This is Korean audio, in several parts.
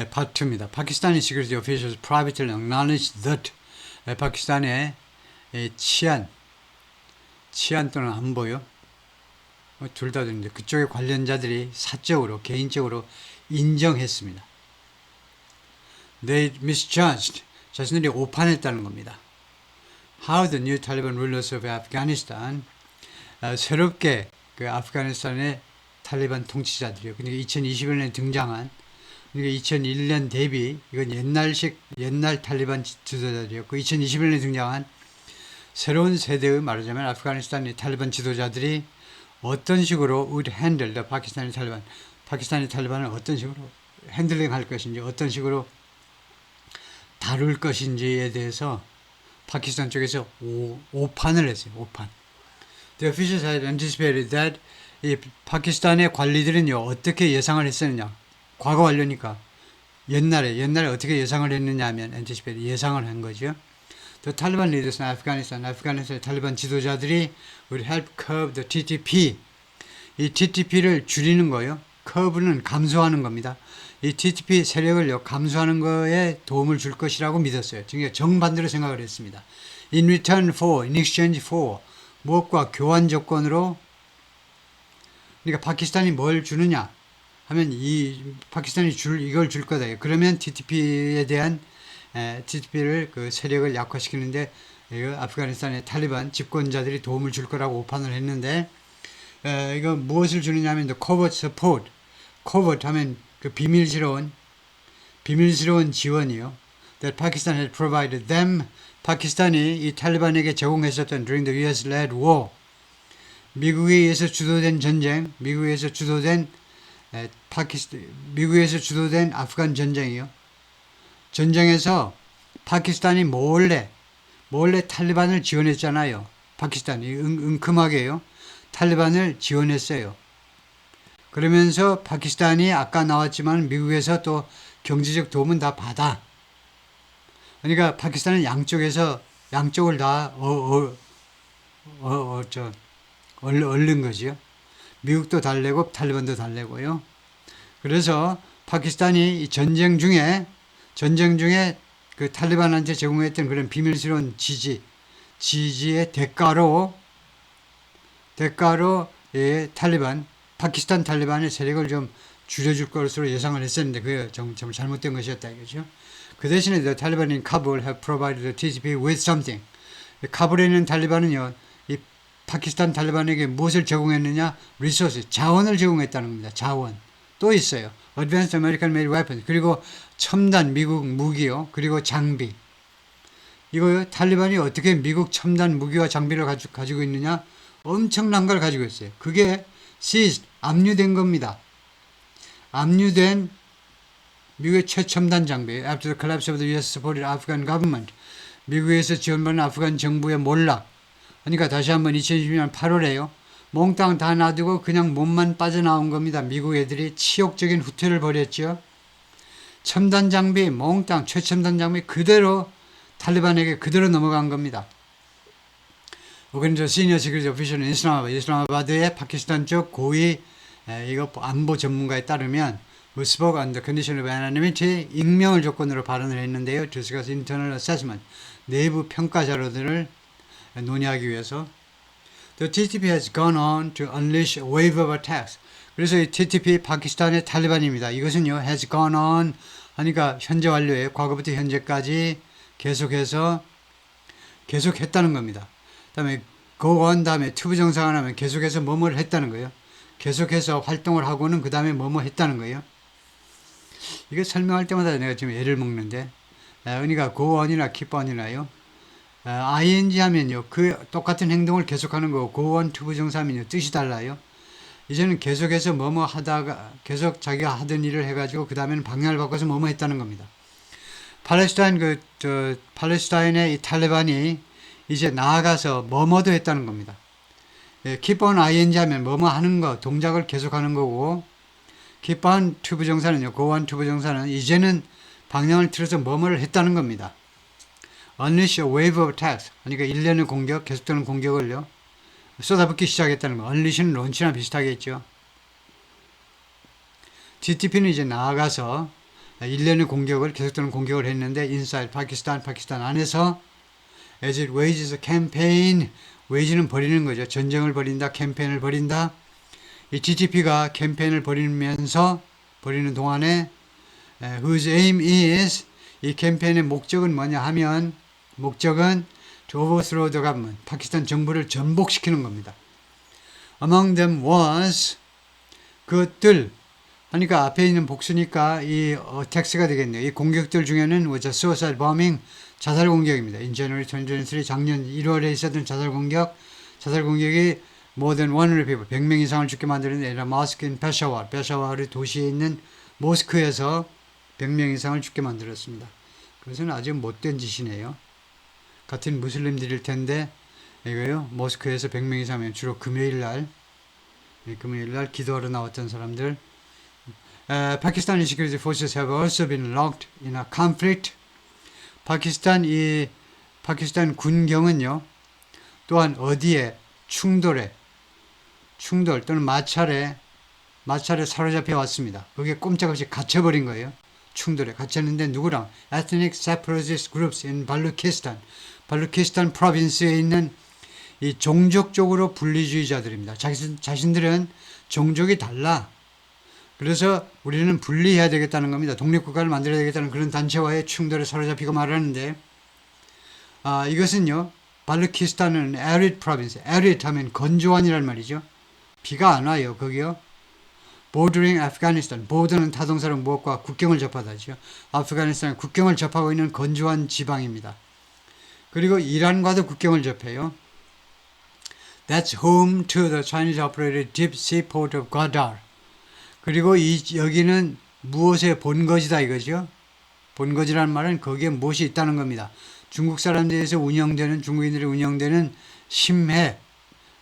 네, 파트 2입니다. 파키스탄의 security officials privately acknowledged that 네, 파키스탄의 이 치안, 치안 또는 안보요. 뭐 둘다 되는데 그쪽의 관련자들이 사적으로 개인적으로 인정했습니다. They misjudged 자신들이 오판했다는 겁니다. How the new Taliban rulers of Afghanistan 아, 새롭게 그 아프가니스탄의 탈리반 통치자들이요. 그러니까 2021년에 등장한 그러니까 2001년 대비 이건 옛날식 옛날 탈리반 지- 지도자들이었고 2021년에 등장한 새로운 세대의 말하자면 아프가니스탄의 탈리반 지도자들이 어떤 식으로 would handle the 파키스탄의 탈리반 파키스탄의 탈리반을 어떤 식으로 핸들링 할 것인지 어떤 식으로 다룰 것인지에 대해서 파키스탄 쪽에서 오, 오판을 했어요. 오판. The officials had anticipated that 이 파키스탄의 관리들은요 어떻게 예상을 했었느냐 과거 완료니까 옛날에 옛날에 어떻게 예상을 했느냐 하면 anticipate 예상을 한 거죠. Taliban leaders in Afghanistan, 아프가니스탄의 탈리반 지도자들이 would help curb the TTP. 이 TTP를 줄이는 거요. curve는 감소하는 겁니다. 이 TTP 세력을요 감소하는 거에 도움을 줄 것이라고 믿었어요. 지금 정반대로 생각을 했습니다. In return for, in exchange for 무엇과 교환 조건으로 그러니까 파키스탄이 뭘 주느냐 하면 이 파키스탄이 줄 이걸 줄 거다. 그러면 TTP에 대한 에, TTP를 그 세력을 약화시키는데 이거 아프가니스탄의 탈리반 집권자들이 도움을 줄 거라고 오판을 했는데 에, 이거 무엇을 주느냐면 the covert support, covert 하면 그 비밀스러운 비밀스러운 지원이요. That Pakistan had provided them 파키스탄이 이 탈리반에게 제공했었던 during the US-led war 미국에 의해서 주도된 전쟁, 미국에 의해서 주도된 에, 파키스 미국에서 주도된 아프간 전쟁이요. 전쟁에서 파키스탄이 몰래 몰래 탈리반을 지원했잖아요. 파키스탄이 응, 은큼하게요. 탈리반을 지원했어요. 그러면서 파키스탄이 아까 나왔지만 미국에서 또 경제적 도움은 다 받아. 그러니까 파키스탄은 양쪽에서 양쪽을 다 어, 어, 어, 어, 저, 얼, 얼른 거지요. 미국도 달래고 탈리반도 달래고요. 그래서 파키스탄이 이 전쟁 중에 전쟁 중에 그 탈리반한테 제공했던 그런 비밀스러운 지지 지지의 대가로 대가로 예, 탈리반 파키스탄 탈리반의 세력을 좀 줄여줄 것으로 예상을 했었는데 그게 정, 정말 잘못된 것이었다 이거죠. 그 대신에 the Taliban in Kabul have provided TTP with something. 카불에 있는 탈리반은요, 이 파키스탄 탈리반에게 무엇을 제공했느냐? 리소스, 자원을 제공했다는 겁니다. 자원. 또 있어요. Advanced American Made Weapons. 그리고 첨단 미국 무기요. 그리고 장비. 이거 탈리반이 어떻게 미국 첨단 무기와 장비를 가지고, 있느냐? 엄청난 걸 가지고 있어요. 그게 seized, 압류된 겁니다. 압류된 미국의 최첨단 장비. After the collapse of the U.S. supported Afghan government. 미국에서 지원받는 아프간 정부의 몰락. 그러니까 다시 한번 2020년 8월에요. 몽땅 다 놔두고 그냥 몸만 빠져나온 겁니다. 미국 애들이 치욕적인 후퇴를 벌였죠. 첨단 장비, 몽땅 최첨단 장비 그대로 탈리반에게 그대로 넘어간 겁니다. Senior security official in Islamabad, 이슬라마바드의 파키스탄 쪽 고위 에, 이거 안보 전문가에 따르면 on the condition of anonymity 익명을 조건으로 발언을 했는데요. Discuss internal assessment 내부 평가 자료들을 논의하기 위해서 The TTP has gone on to unleash a wave of attacks. 그래서 이 TTP 파키스탄의 탈리반입니다. 이것은요 has gone on 하니까 현재 완료에 과거부터 현재까지 계속해서 계속했다는 겁니다. 다음에 go on 다음에 투부 정상을 하면 계속해서 뭐뭐를 했다는 거예요. 계속해서 활동을 하고는 그 다음에 뭐뭐 했다는 거예요. 이거 설명할 때마다 내가 지금 애를 먹는데 아, 은희가 go on이나 keep on이나요. 아, ing 하면요 그 똑같은 행동을 계속하는 거고 go on 투부 정사면요 뜻이 달라요. 이제는 계속해서 뭐뭐 하다가 계속 자기가 하던 일을 해가지고 그 다음에는 방향을 바꿔서 뭐뭐 했다는 겁니다. 팔레스타인 그 저 팔레스타인의 이 탈레반이 이제 나아가서 뭐뭐도 했다는 겁니다. 예, keep on ing 하면 뭐뭐 하는 거 동작을 계속하는 거고 keep on 투부 정사는요 go on 투부 정사는 이제는 방향을 틀어서 뭐뭐를 했다는 겁니다. Unleash a wave of attacks 그러니까 일련의 공격 계속되는 공격을요 쏟아붓기 시작했다는 거. unleash는 론치나 비슷하겠죠. TTP는 이제 나아가서 일련의 공격을 계속되는 공격을 했는데 인사이드 파키스탄 파키스탄 안에서 as it wages a campaign wage는 벌이는 거죠. 전쟁을 벌인다, 캠페인을 벌인다. 이 TTP가 캠페인을 벌이면서 벌이는 동안에 에, whose aim is 이 캠페인의 목적은 뭐냐 하면 목적은 the government 파키스탄 정부를 전복시키는 겁니다. Among them was 그것들 하니까 앞에 있는 복수니까 이 어, 텍스가 되겠네요. 이 공격들 중에는 was a suicide bombing 자살 공격입니다. In January 2023 작년 1월에 있었던 자살 공격 자살 공격이 more than 100 people 100명 이상을 죽게 만드는 에라 마스크 인 페샤와 페샤와르 도시에 있는 모스크에서 100명 이상을 죽게 만들었습니다. 그것은 아주 못된 짓이네요. 같은 무슬림들일 텐데 이거요 모스크에서 100명 이상이면 주로 금요일 날 예, 금요일 날 기도하러 나왔던 사람들 uh, Pakistani security forces have also been locked in a conflict. 파키스탄 이 파키스탄 군경은요. 또한 어디에 충돌에 충돌 또는 마찰에 마찰에 사로잡혀 왔습니다. 그게 꼼짝없이 갇혀버린 거예요. 충돌에 갇혔는데 누구랑? Ethnic separatist groups in 발루키스탄. 발루키스탄 프로빈스에 있는 이 종족적으로 분리주의자들입니다. 자신, 자신들은 종족이 달라. 그래서 우리는 분리해야 되겠다는 겁니다. 독립국가를 만들어야 되겠다는 그런 단체와의 충돌에 사로잡히고 말하는데, 아, 이것은요, 발루키스탄은 arid province, arid 하면 건조한이란 말이죠. 비가 안 와요, 거기요. bordering Afghanistan, border는 타동사로 무엇과 국경을 접하다죠. 아프가니스탄 국경을 접하고 있는 건조한 지방입니다. 그리고 이란과도 국경을 접해요. That's home to the Chinese operated deep sea port of Gwadar. 그리고 이 여기는 무엇의 본거지다 이거죠. 본거지라는 말은 거기에 무엇이 있다는 겁니다. 중국 사람들에서 운영되는 중국인들이 운영되는 심해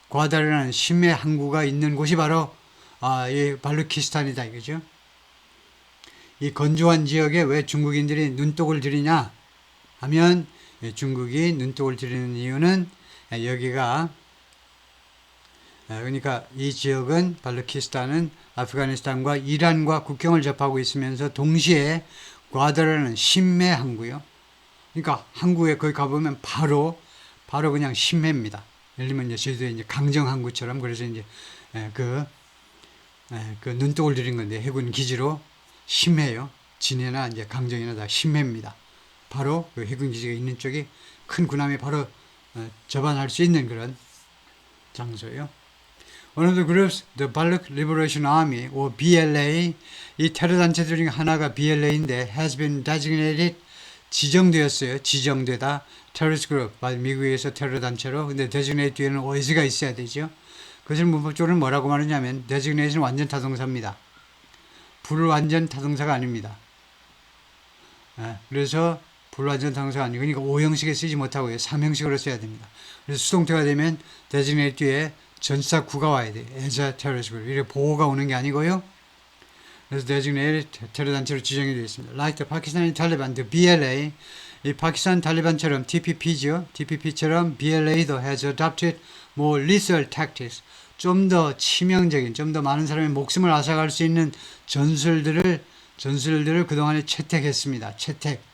과다르라는 심해 항구가 있는 곳이 바로 아, 이 발루키스탄이다 이거죠. 이 건조한 지역에 왜 중국인들이 눈독을 들이냐 하면 중국이 눈독을 들이는 이유는 여기가 그러니까 이 지역은 발루키스탄은 아프가니스탄과 이란과 국경을 접하고 있으면서 동시에 과다라는 심해 항구요. 그러니까 항구에 거기 가보면 바로 바로 그냥 심해입니다. 예를 들면 이제 제주도에 이제 강정 항구처럼 그래서 이제 그, 그 눈독을 들인 건데 해군 기지로 심해요. 진해나 이제 강정이나 다 심해입니다. 바로 그 해군 기지가 있는 쪽이 큰 군함이 바로 접안할 수 있는 그런 장소예요. One of the groups, the Baloch Liberation Army, or BLA, 이 테러 단체들 중에 하나가 BLA인데 has been designated 지정되었어요. 지정되다. terrorist group, 미국에서 테러 단체로. 근데 designate 뒤에는 was가 있어야 되죠. 그것을 문법적으로 뭐라고 말하냐면 designate는 완전 타동사입니다. 불완전 타동사가 아닙니다. 그래서 불완전 타동사가 아니고 그러니까 5형식에 쓰지 못하고요. 3형식으로 써야 됩니다. 그래서 수동태가 되면 designate 뒤에 전사 구가 와야 돼. terrorist group. 이렇게 보호가 오는 게 아니고요. 그래서 designated 테러 단체로 지정이 되어 있습니다. Like the Pakistani Taliban, the BLA, 이 파키스탄 탈리반처럼 TPP죠. TPP처럼 BLA도 has adopted more lethal tactics. 좀 더 치명적인, 좀 더 많은 사람의 목숨을 앗아갈 수 있는 전술들을 전술들을 그동안에 채택했습니다. 채택.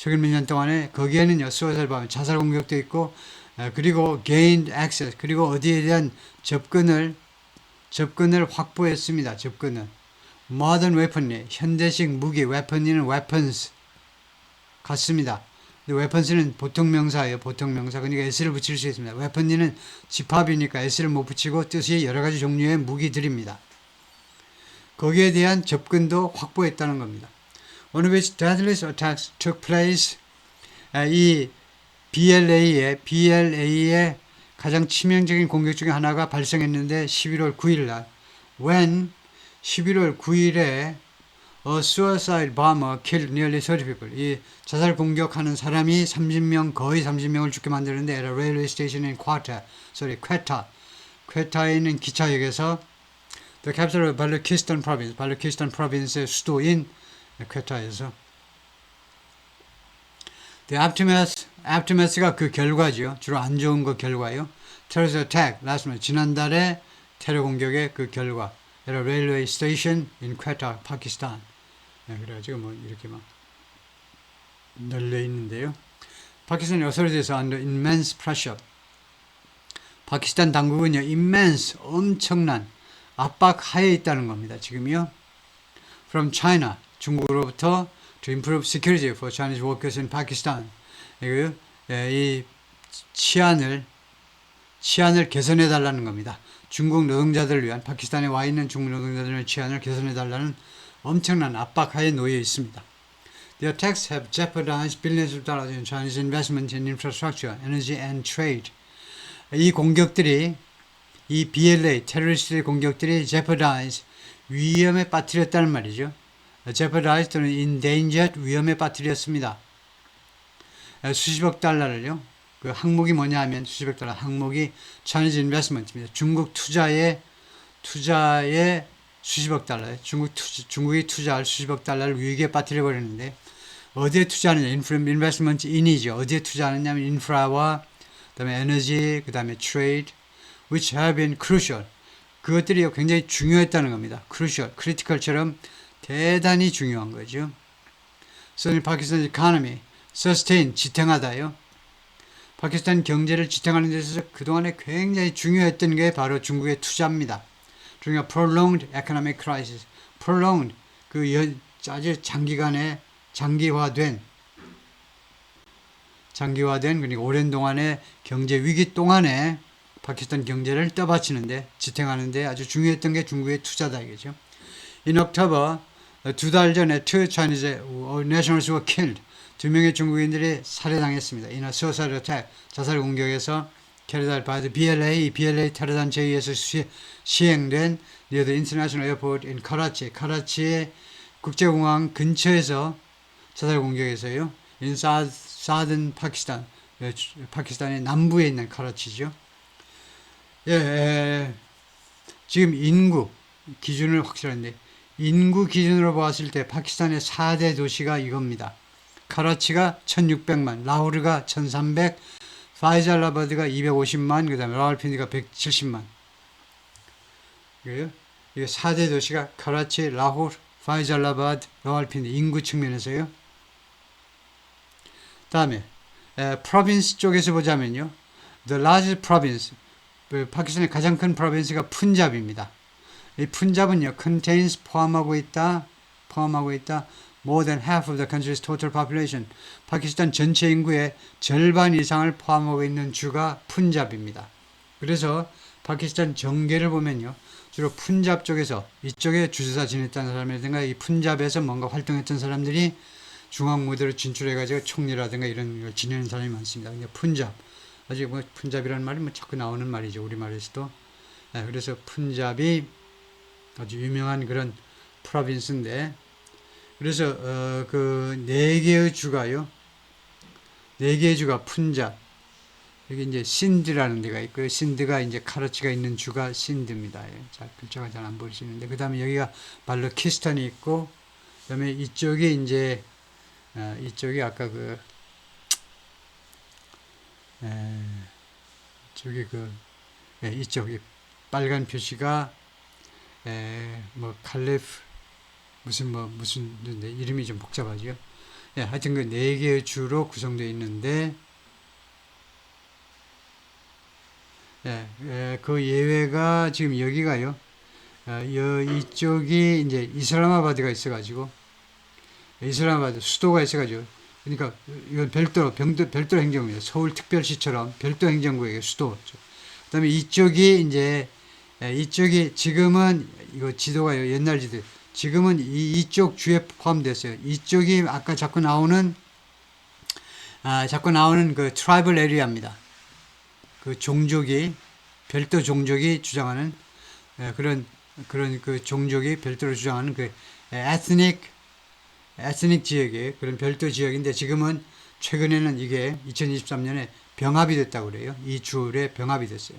최근 몇 년 동안에 거기에는요 수호살 밤 자살 공격도 있고 그리고 gained access 그리고 어디에 대한 접근을 접근을 확보했습니다. 접근을 modern weaponry 현대식 무기 weapon이는 weapons 같습니다. 근데 weapons는 보통 명사예요. 보통 명사. 그러니까 s를 붙일 수 있습니다. weapon이는 집합이니까 s를 못 붙이고 뜻이 여러 가지 종류의 무기들입니다. 거기에 대한 접근도 확보했다는 겁니다. Of its deadliest attacks took place 이 BLA의 BLA의 가장 치명적인 공격 중에 하나가 발생했는데 11월 9일 날 when 11월 9일에 a suicide bomber killed nearly 30 people. 이 자살 공격하는 사람이 30명 거의 30명을 죽게 만드는데 at a railway station in Quetta, sorry, Quetta. 퀘타에 있는 기차역에서 the capital of Baluchistan province, 발루키스탄 프로빈스의 수도인 퀘타에서 aftermath, aftermath가 그 결과죠. 주로 안 좋은 거 결과요. Terrorist attack, last month. 지난달에 테러 공격의 그 결과. At a railway station in Quetta, 파키스탄. 예, 그래가지고 뭐 이렇게 막 널려 있는데요. 파키스탄이 authorities are under immense pressure. 파키스탄 당국은요, immense, 엄청난 압박 하에 있다는 겁니다. 지금요. From China, 중국으로부터 to improve security for Chinese workers in Pakistan. 이거 예, 이 치안을 치안을 개선해 달라는 겁니다. 중국 노동자들을 위한 파키스탄에 와 있는 중국 노동자들의 치안을 개선해 달라는 엄청난 압박하에 놓여 있습니다. The attacks have jeopardized billions of dollars in Chinese investment in infrastructure, energy and trade. 이 공격들이 이 BLA 테러리스트의 공격들이 jeopardize 위험에 빠뜨렸다는 말이죠. jeopardize 또는 endangered 위험에 빠뜨렸습니다. 수십억 달러를요. 그 항목이 뭐냐 하면 수십억 달러 항목이 Chinese investment입니다. 중국 투자에 투자에 수십억 달러, 중국 투, 중국이 투자할 수십억 달러를 위기에 빠뜨려 버리는데 어디에 투자하느냐? 인프라 인베스트먼트 인이죠. 어디에 투자하느냐면 인프라와 그다음에 에너지, 그다음에 트레이드 which have been crucial. 그것들이 굉장히 중요했다는 겁니다. crucial, critical처럼 대단히 중요한 거죠. In Pakistan economy, sustain, 지탱하다요. 파키스탄 경제를 지탱하는 데 있어서 그동안에 굉장히 중요했던 게 바로 중국의 투자입니다. 중요한 prolonged economic crisis, prolonged 그 연, 아주 장기간의 장기화된 장기화된 그러니까 오랜 동안의 경제 위기 동안에 파키스탄 경제를 떠받치는데 지탱하는데 아주 중요했던 게 중국의 투자다 이거죠. In October 두 달 전에 two Chinese nationals were killed. 두 명의 중국인들이 살해당했습니다. In a suicide attack 자살 공격에서 캐리달 바드 BLA BLA 테러 단체에 의해서 시, 시행된 near the international airport in 카라치 카라치의 국제공항 근처에서 자살 공격에서요. in 사든 파키스탄 파키스탄의 남부에 있는 카라치죠. 예, 예, 지금 인구 기준을 확실한데 인구 기준으로 봤을 때 파키스탄의 4대 도시가 이겁니다. 카라치가 1600만, 라우르가 1300, 파이잘라바드가 250만, 그 다음에 라울핀디가 170만. 그래요? 이게 4대 도시가 카라치, 라후르, 파이잘라바드, 라울핀디 인구 측면에서요. 다음에 프로빈스 쪽에서 보자면요. The largest province, 그 파키스탄의 가장 큰 프로빈스가 푼잡입니다. 이 푼잡은요, contains 포함하고 있다, 포함하고 있다. more than half of the country's total population. 파키스탄 전체 인구의 절반 이상을 포함하고 있는 주가 푼잡입니다. 그래서 파키스탄 정계를 보면요. 주로 푼잡 쪽에서 이쪽에 주지사 지냈다는 사람이라든가 이 푼잡에서 뭔가 활동했던 사람들이 중앙 무대로 진출해가지고 총리라든가 이런 걸 지내는 사람이 많습니다. 그러니까 푼잡. 아직 뭐 푼잡이라는 말이 뭐 자꾸 나오는 말이죠. 우리말에서도. 네, 그래서 푼잡이 아주 유명한 그런 프로빈스인데 그래서 어, 그네 개의 주가요. 네 개의 주가 푼잡. 여기 이제 신드라는 데가 있고요. 신드가 이제 카르치가 있는 주가 신드입니다. 예. 자, 글자가 잘 안 보이시는데 그 다음에 여기가 발르키스탄이 있고 그 다음에 이쪽이 이제 어, 이쪽이 아까 그 에, 저기 그 예, 이쪽 이 빨간 표시가 에, 뭐 칼레프 무슨 뭐 무슨 네, 이름이 좀 복잡하죠. 예, 하여튼 그 네 개의 주로 구성되어 있는데 예, 예, 그 예외가 지금 여기가요. 어, 여, 이쪽이 이제 이슬라마바드가 있어가지고 이슬라마바드 수도가 있어가지고 그러니까 이건 별도로 병도, 별도로 행정구입니다. 서울 특별시처럼 별도 행정구의 수도. 그다음에 이쪽이 이제 예, 이쪽이 지금은 이거 지도가 옛날 지도. 지금은 이, 이쪽 주에 포함됐어요. 이쪽이 아까 자꾸 나오는 아, 자꾸 나오는 그 트라이벌 에리아입니다. 그 종족이 별도 종족이 주장하는 에, 그런 그런 그 종족이 별도로 주장하는 그 에스닉 에스닉 지역의 그런 별도 지역인데 지금은 최근에는 이게 2023년에 병합이 됐다고 그래요. 이 주에 병합이 됐어요.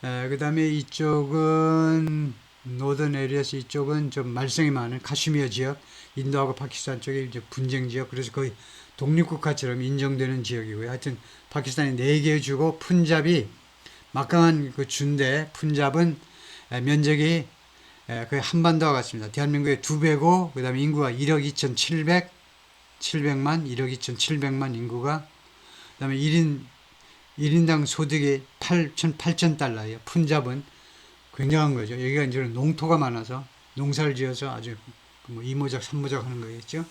그 다음에 이쪽은 노던 에리아스 이쪽은 좀 말썽이 많은 카슈미어 지역, 인도하고 파키스탄 쪽에 이제 분쟁 지역, 그래서 거의 독립국가처럼 인정되는 지역이고요. 하여튼 파키스탄이 네개 주고 푼잡이 막강한 그 준데 푼잡은 면적이 예, 거의 한반도와 같습니다. 대한민국의 두 배고 그다음에 인구가 1억 2,700 700만 1억 2,700만 인구가 그다음에 1인 1인당 소득이 8천 8천 달러예요. 푼잡은 굉장한 거죠. 여기가 이제 농토가 많아서 농사를 지어서 아주 뭐 이모작 삼모작 하는 거겠죠.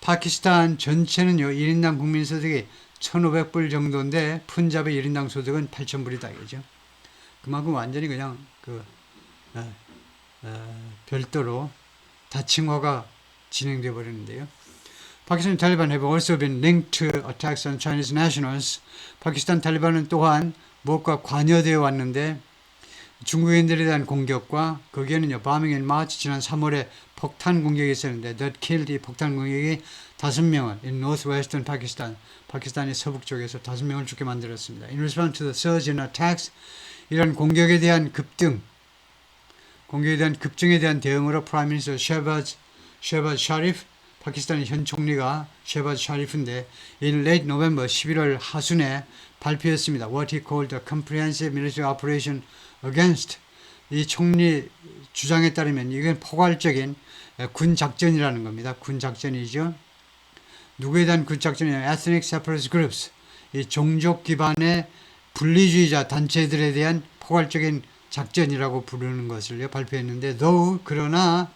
파키스탄 전체는요 1인당 국민 소득이 1,500불 정도인데 푼잡의 1인당 소득은 8,000불이다 그죠. 그만큼 완전히 그냥 그 어, 어, 별도로 다층화가 진행돼 버리는데요. 파키스탄 탈리반 have also been linked to attacks on Chinese nationals. 파키스탄 탈리반은 또한 무엇과 관여되어 왔는데 중국인들에 대한 공격과 거기에는요 bombing in March 지난 3월에 폭탄 공격이 있었는데 that killed 이 폭탄 공격이 다섯 명을 in northwestern Pakistan 파키스탄의 서북 쪽에서 다섯 명을 죽게 만들었습니다. In response to the surge in attacks 이런 공격에 대한 급등 공격에 대한 급증에 대한 대응으로 프라임 미니스터 셰바즈 셰바즈 샤리프 파키스탄의 현 총리가 셰바즈 샤리프인데 in late November 11월 하순에 발표했습니다. What he called a comprehensive military operation against 이 총리 주장에 따르면 이건 포괄적인 군 작전이라는 겁니다. 군 작전이죠. 누구에 대한 군 작전이냐면 ethnic separatist groups 이 종족 기반의 분리주의자 단체들에 대한 포괄적인 작전이라고 부르는 것을 발표했는데 though 그러나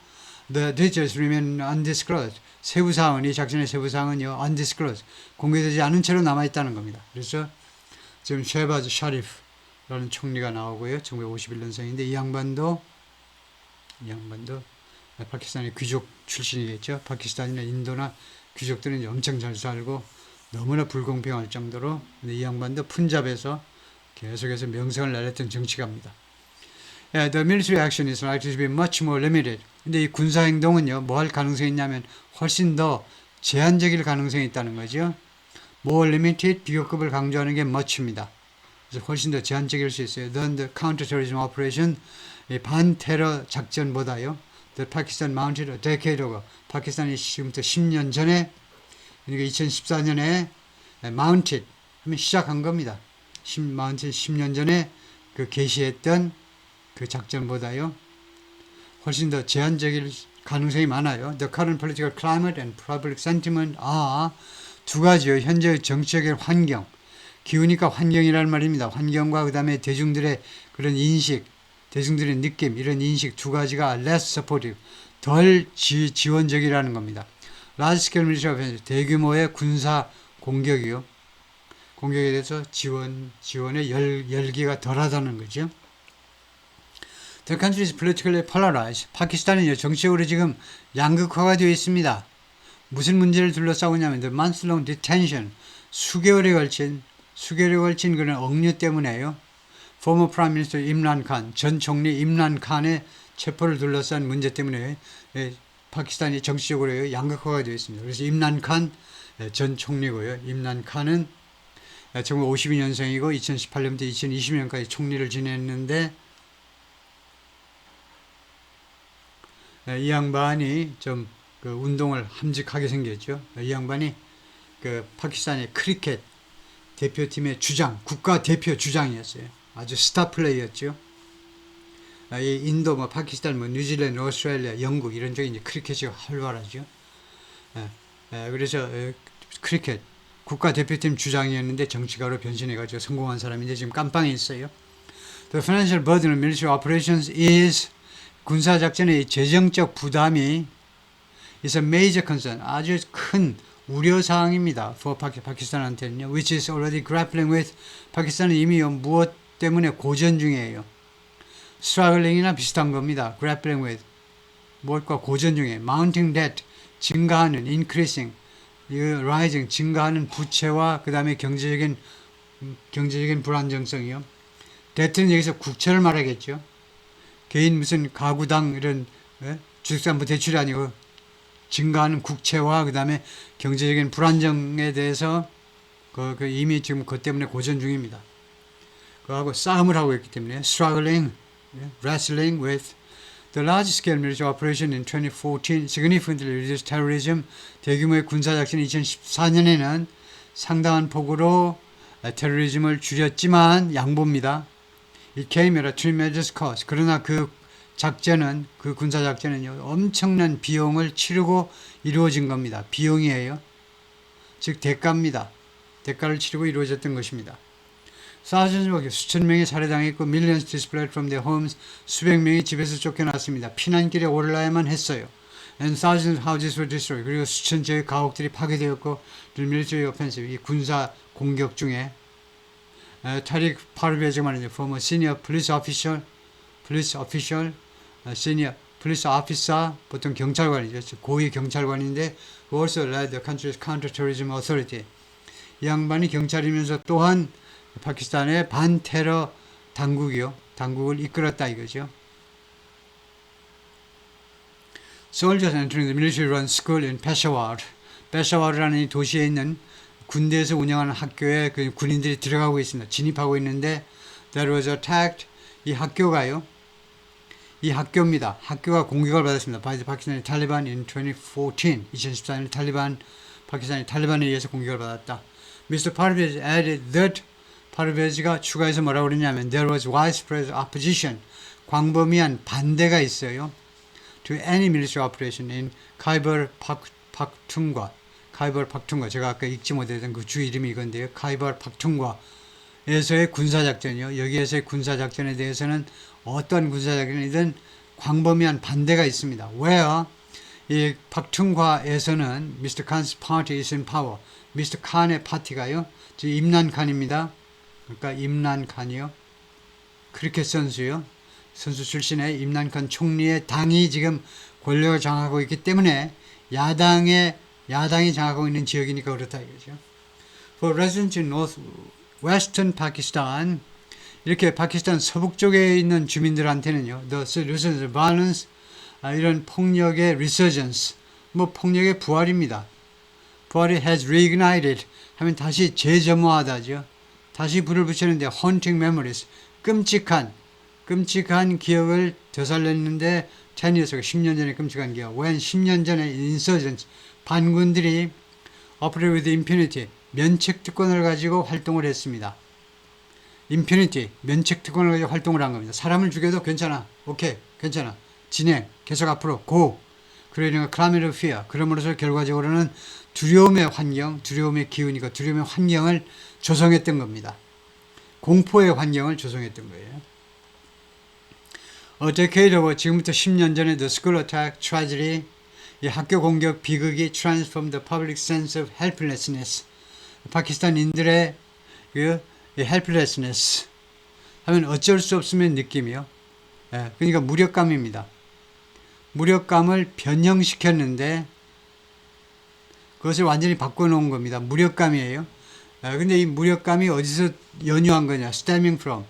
the details remain undisclosed 세부 사항은 이 작전의 세부 사항은요 undisclosed 공개되지 않은 채로 남아 있다는 겁니다. 그래서 지금 쉐바즈 샤리프라는 총리가 나오고요. 1951년생인데 이 양반도 이 양반도 파키스탄의 귀족 출신이겠죠. 파키스탄이나 인도나 귀족들은 엄청 잘 살고 너무나 불공평할 정도로 이 양반도 푼잡에서 계속해서 명성을 날렸던 정치가입니다. The military action is likely to be much more limited. 근데 이 군사 행동은요, 뭐 할 가능성이 있냐면 훨씬 더 제한적일 가능성이 있다는 거죠. more limited 비교급을 강조하는 게 much입니다. 그래서 훨씬 더 제한적일 수 있어요. than the counterterrorism operation 이 반테러 작전보다요. the Pakistan mounted a decade ago. 파키스탄이 지금부터 10년 전에 그러니까 2014년에 mounted 하면 시작한 겁니다. 10, mounted 10년 전에 그 개시했던 그 작전보다요. 훨씬 더 제한적일 가능성이 많아요. The current political climate and public sentiment are 두 가지요. 현재 정치적인 환경. 기우니까 환경이라는 말입니다. 환경과 그 다음에 대중들의 그런 인식, 대중들의 느낌, 이런 인식 두 가지가 less supportive, 덜 지, 지원적이라는 겁니다. large scale military 대규모의 군사 공격이요. 공격에 대해서 지원, 지원의 열, 열기가 덜하다는 거죠. The country polarized. 파키스탄은요, 정치적으로 지금 양극화가 되어 있습니다. 무슨 문제를 둘러싸고냐면, the detention, 수개월에 걸친, 수개월에 걸친 그런 억류 때문에요. former prime 임란 칸, 전 총리 임란 칸의 체포를 둘러싼 문제 때문에 예, 파키스탄이 정치적으로 양극화가 되어 있습니다. 그래서 임란 칸 전 총리고요. 임란 칸은 1952년생이고 2018년부터 2020년까지 총리를 지냈는데 이 양반이 좀 그 운동을 함직하게 생겼죠. 이 양반이 그 파키스탄의 크리켓 대표팀의 주장, 국가 대표 주장이었어요. 아주 스타 플레이였죠. 아, 이 인도, 뭐 파키스탄, 뭐 뉴질랜드, 오스트레일리아, 영국 이런 쪽에 이제 크리켓이 활발하죠. 그래서 크리켓 국가 대표팀 주장이었는데 정치가로 변신해가지고 성공한 사람인데 지금 깜빵에 있어요. The financial burden of military operations is 군사 작전의 재정적 부담이 is a major concern. 아주 큰 우려 사항입니다. for 파키스탄한테는요. which is already grappling with 파키스탄은 이미 무엇 때문에 고전 중이에요. struggling이나 비슷한 겁니다. grappling with 무엇과 고전 중에 mounting debt 증가하는 increasing rising 증가하는 부채와 그 다음에 경제적인 경제적인 불안정성이요. debt는 여기서 국채를 말하겠죠. 개인 무슨 가구당 이런 예? 주택담보 대출이 아니고 증가하는 국채와 그 다음에 경제적인 불안정에 대해서 그, 그 이미 지금 그것 때문에 고전 중입니다. 그하고 싸움을 하고 있기 때문에 struggling, wrestling with the large-scale military operation in 2014 significantly reduced terrorism 대규모의 군사작전 2014년에는 상당한 폭으로 테러리즘을 줄였지만 양보입니다. It came at a tremendous cost. 그러나 그 작전은 그 군사 작전은요 엄청난 비용을 치르고 이루어진 겁니다. 비용이에요. 즉 대가입니다. 대가를 치르고 이루어졌던 것입니다. 사전적으로 수천 명이 살해당했고 millions displaced from their homes 수백 명이 집에서 쫓겨났습니다. 피난길에 올라야만 했어요. And thousands of houses were destroyed. 그리고 수천 채의 가옥들이 파괴되었고 the military offensive 이 군사 공격 중에 에, 타릭 파르베즈가 말이죠. former senior police official, police official, 어, senior police officer 보통 경찰관이죠. 고위 경찰관인데 who also led the country's counterterrorism authority. 이 양반이 경찰이면서 또한 파키스탄의 반테러 당국이요. 당국을 이끌었다 이거죠. Soldiers entering the military-run school in Peshawar. 페샤와르라는 이 도시에 있는 군대에서 운영하는 학교에 그 군인들이 들어가고 있습니다. 진입하고 있는데 there was attacked. 이 학교가요. 이 학교입니다. 학교가 공격을 받았습니다. the Pakistani Taliban in 2014. 2014년 탈리반 파키스탄이 탈리반에 의해서 공격을 받았다. Mr. Parvez added that 파르베즈가 추가해서 뭐라고 그러냐면 there was widespread opposition 광범위한 반대가 있어요. to any military operation in Khyber Pakhtunkhwa. 카이벌 박퉁과 제가 아까 읽지 못했던 그 주 이름이 이건데요. 카이벌 박퉁과에서의 군사 작전이요. 여기에서의 군사 작전에 대해서는 어떤 군사 작전이든 광범위한 반대가 있습니다. Where 이 박퉁과에서는 Mr. Khan's party is in power. Mr. 칸의 파티가요. 지금 임난 칸입니다. 그러니까 임난 칸이요. 크리켓 선수요. 선수 출신의 임난 칸 총리의 당이 지금 권력을 장악하고 있기 때문에 야당의 야당이 장악하고 있는 지역이니까 그렇다 이거죠. For residents in north western Pakistan 이렇게 파키스탄 서북 쪽에 있는 주민들한테는요. The solution of violence 아, 이런 폭력의 resurgence 뭐 폭력의 부활입니다. 부활이 has reignited 하면 다시 재점화하다죠. 다시 불을 붙이는데 haunting memories 끔찍한 끔찍한 기억을 되살렸는데 10 years, 10년 전에 끔찍한 기억. when 10년 전에 insurgents 반군들이 operate with impunity 면책 특권을 가지고 활동을 했습니다. impunity 면책 특권을 가지고 활동을 한 겁니다. 사람을 죽여도 괜찮아. 오케이. 괜찮아. 진행. 계속 앞으로 고. 그러니까 climate of fear. 그러므로서 결과적으로는 두려움의 환경, 두려움의 기운이고 두려움의 환경을 조성했던 겁니다. 공포의 환경을 조성했던 거예요. Decade ago, 지금부터 10년 전에 the school attack tragedy 이 학교 공격 비극이 transform the public sense of helplessness. 파키스탄인들의 그 helplessness 하면 어쩔 수 없으면 느낌이요. 예, 그러니까 무력감입니다. 무력감을 변형시켰는데 그것을 완전히 바꿔놓은 겁니다. 무력감이에요. 예, 근데 이 무력감이 어디서 연유한 거냐? stemming from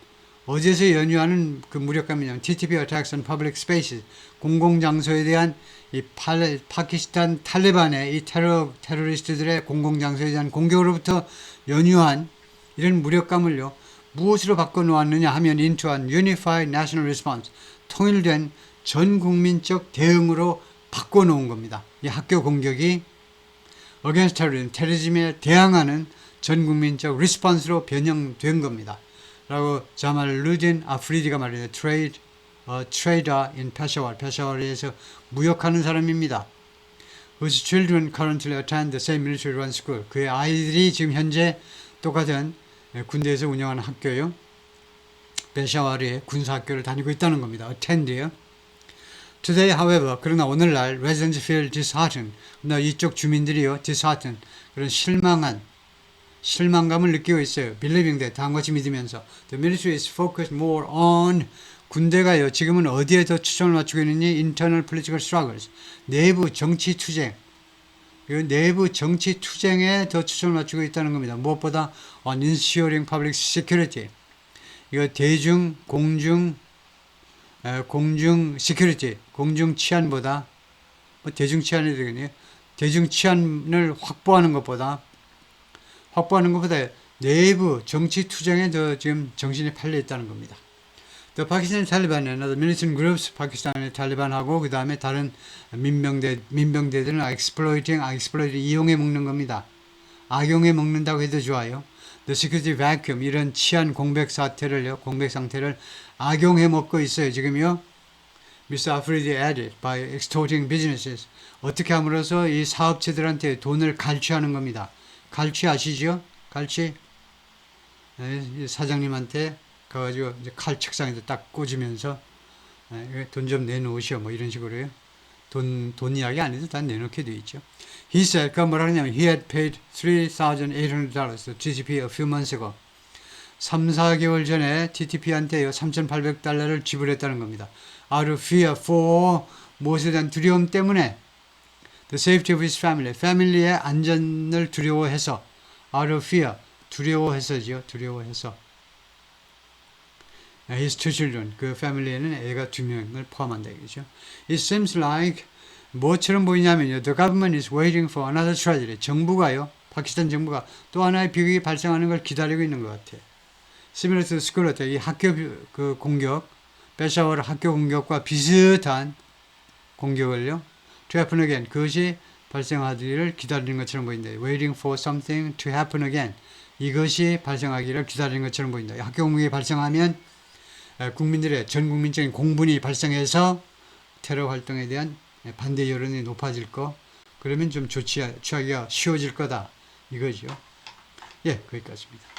어디서 연유하는 그 무력감이냐면 TTP attacks on public spaces 공공장소에 대한 이 팔, 파키스탄 탈레반의 이 테러 테러리스트들의 공공장소에 대한 공격으로부터 연유한 이런 무력감을요 무엇으로 바꿔 놓았느냐 하면 an unified national response 통일된 전 국민적 대응으로 바꿔 놓은 겁니다. 이 학교 공격이 against terrorism 테러리즘에 대항하는 전 국민적 리스폰스로 변형된 겁니다. 라고 자말 루딘 아프리디가 말이죠. 트레이드 어, trader in Peshawar, 페샤와르에서 무역하는 사람입니다. whose children currently attend the same military run school. 그의 아이들이 지금 현재 똑같은 군대에서 운영하는 학교요. 페샤와르의 군사학교를 다니고 있다는 겁니다. attend요. Today, however, 그러나 오늘날 residents feel disheartened. 그러나 이쪽 주민들이요, disheartened. 그런 실망한, 실망감을 느끼고 있어요. believing that, 다음과 같이 믿으면서 the military is focused more on 군대가요 지금은 어디에 더 초점을 맞추고 있느냐 internal political struggles 내부 정치 투쟁 이 내부 정치 투쟁에 더 초점을 맞추고 있다는 겁니다. 무엇보다 on ensuring public security 이거 대중 공중 에, 공중 security 공중 치안보다 뭐 대중 치안이 되겠네요. 대중 치안을 확보하는 것보다 확보하는 것보다 내부 정치 투쟁에 더 지금 정신이 팔려 있다는 겁니다. 또 파키스탄 탈리반은 militant groups 파키스탄의 탈리반하고 그 다음에 다른 민병대 민병대들은 exploiting, exploit 이용해 먹는 겁니다. 악용해 먹는다고 해도 좋아요. The security vacuum 이런 치안 공백 사태를요, 공백 상태를 악용해 먹고 있어요. 지금요. Mr. Afridi added by extorting businesses. 어떻게 함으로써 이 사업체들한테 돈을 갈취하는 겁니다. 갈취 아시죠? 갈취? 예, 이 사장님한테 가가지고 이제 칼 책상에다 딱 꽂으면서 돈 좀 내놓으시오 뭐 이런 식으로요. 돈, 돈 이야기 안 해도 다 내놓게 돼 있죠. He said, 그 뭐라 하냐면 he had paid $3,800 to TTP a few months ago. 3, 4개월 전에 TTP한테 3,800달러를 지불했다는 겁니다. Out of fear for 무엇에 대한 두려움 때문에 the safety of his family, 패밀리의 안전을 두려워해서 out of fear, 두려워해서죠. 두려워해서 his two children, 그 패밀리에는 애가 두 명을 포함한다 이거죠. It seems like 뭐처럼 보이냐면요. The government is waiting for another tragedy. 정부가요. 파키스탄 정부가 또 하나의 비극이 발생하는 걸 기다리고 있는 것 같아요. Similar to school attack, 이 학교 비- 그 공격, 페샤워르 학교 공격과 비슷한 공격을요. To happen again. 그것이 발생하기를 기다리는 것처럼 보인다. Waiting for something to happen again. 이것이 발생하기를 기다리는 것처럼 보인다. 학교 공격이 발생하면 에, 국민들의 전 국민적인 공분이 발생해서 테러 활동에 대한 에, 반대 여론이 높아질 거. 그러면 좀 조치 취하기가 쉬워질 거다. 이거죠. 예, 거기까지입니다.